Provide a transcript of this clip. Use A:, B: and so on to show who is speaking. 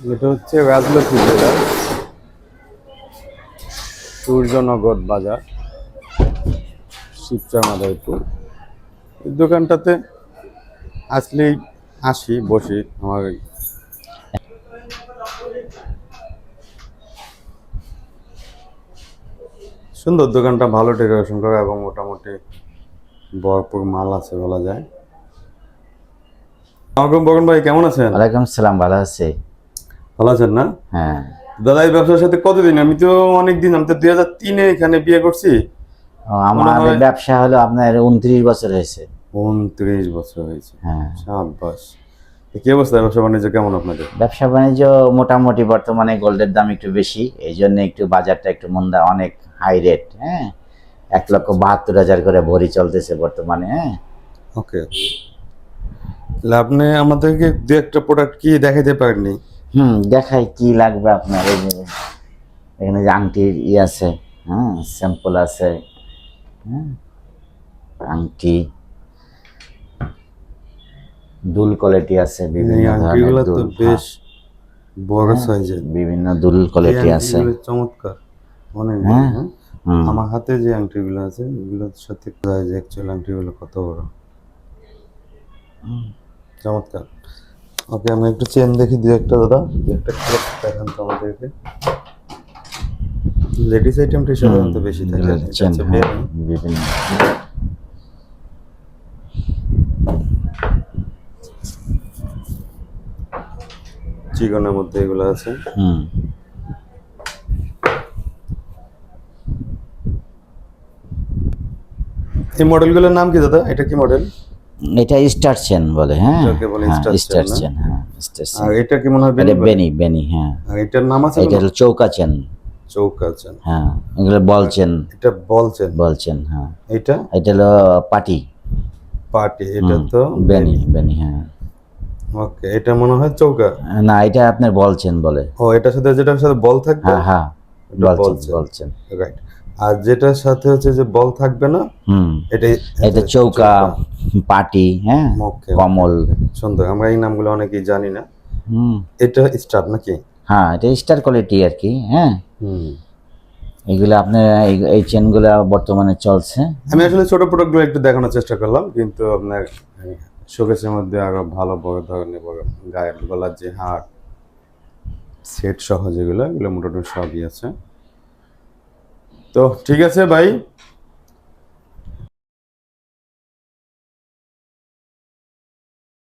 A: এটা হচ্ছে রাজলক্ষ্মী জেলা সূর্যনগর বাজার শিবচা মাদারীপুর এই দোকানটাতে আসলেই আসি, বসি আমার সুন্দর দোকানটা ভালো ডেকোরেশন করা এবং মোটামুটি ভরপুর মাল আছে বলা যায়। ভাই, কেমন আছেন?
B: ওয়ালাইকুম সালাম, ভালো আছে।
A: ভালো আছেন না?
B: হ্যাঁ।
A: দাদা এই ব্যবসার সাথে কতদিন? আমি তো অনেক দিন আমি তো দুই হাজার তিনে এখানে বিয়ে করছি।
B: আমার ব্যবসা হলো আপনার উনত্রিশ বছর হয়েছে।
A: উনত্রিশ বছর হয়েছে।
B: হ্যাঁ।
A: সাব্বাস। কি অবস্থা? ব্যবসা বাণিজ্য কেমন আপনাদের?
B: ব্যবসা বাণিজ্য মোটামুটি বর্তমানে গোল্ডের দাম একটু বেশি এই জন্য একটু বাজারটা একটু মন্দা অনেক হাই রেট হ্যাঁ। এক লক্ষ বাহাত্তর হাজার করে ভরি চলতেছে বর্তমানে হ্যাঁ।
A: ওকে। তাহলে আপনি আমাদেরকে দু একটা প্রোডাক্ট কি দেখাতে পারেননি?
B: হুম দেখাই কি লাগবে আপনার এই যে এখানে যে আংটির ই আছে হ্যাঁ স্যাম্পল আছে হ্যাঁ আংটি দুল কোয়ালিটি আছে বিভিন্ন ধরনের
A: তো
B: দুল
A: বেশ বড়
B: হ্যাঁ,
A: সাইজের
B: বিভিন্ন দুল কোয়ালিটি আছে।
A: চমৎকার। অনেক
B: হ্যাঁ।
A: হ্যাঁ? আমার হাতে যে আংটিগুলো আছে এগুলোর সাথে অ্যাকচুয়াল আংটিগুলো কত বড়? চমৎকার। ওকে আমি একটু চেন দেখি দু একটা দাদা। দু একটা clip দেখান তো আমাদেরকে। লেডিস আইটেমটা সাধারণত বেশি থাকে
B: চেন, হ্যাঁ। বিভিন্ন।
A: চিকনের মধ্যে এগুলো আছে।
B: হুম।
A: এই মডেলগুলোর নাম কি দাদা? এটা কি মডেল
B: এটা স্টার চেন বলে হ্যাঁ?
A: বলে
B: হ্যাঁ, স্টার চেন হ্যাঁ
A: আর এটা কি মনে হয় বেনি
B: বেনি বেনি হ্যাঁ।
A: আর এটার নাম আছে
B: এটা হলো চৌকা চেন।
A: চৌকা আছে
B: হ্যাঁ এগুলো বল চেন।
A: এটা বলছেন
B: বল চেন হ্যাঁ।
A: এটা?
B: এটা হলো পাটি।
A: পার্টি এটা তো
B: বেনি বেনি হ্যাঁ।
A: ওকে এটা মনে হয় চৌকা।
B: না এটা আপনার বল চেন বলে।
A: ও এটার সাথে যেটার সাথে বল থাকবে?
B: হ্যাঁ হ্যাঁ
A: এটা
B: ball
A: ball
B: chain
A: chain.
B: Ball chain.
A: Right আর যেটার সাথে হচ্ছে যে বল থাকবে না
B: হুম
A: এটাই
B: এটা চৌকা। পাটি হ্যাঁ? কমল।
A: সুন্দর আমরা এই নামগুলো অনেকেই জানি না।
B: হুম।
A: এটা স্টার নাকি?
B: হ্যাঁ এটা স্টার কোয়ালিটি আর কি হ্যাঁ?
A: হুম।
B: এগুলো আপনার এই- এই চেনগুলো বর্তমানে চলছে।
A: আমি আসলে ছোট প্রোডাক্টগুলো একটু দেখানোর চেষ্টা করলাম কিন্তু আপনার শোকেসের মধ্যে আরও ভালো বড় ধরনের বড় গায়ের গলার যে হার সেট সহ যেগুলো এগুলো মোটামুটি সবই আছে। তো ঠিক আছে ভাই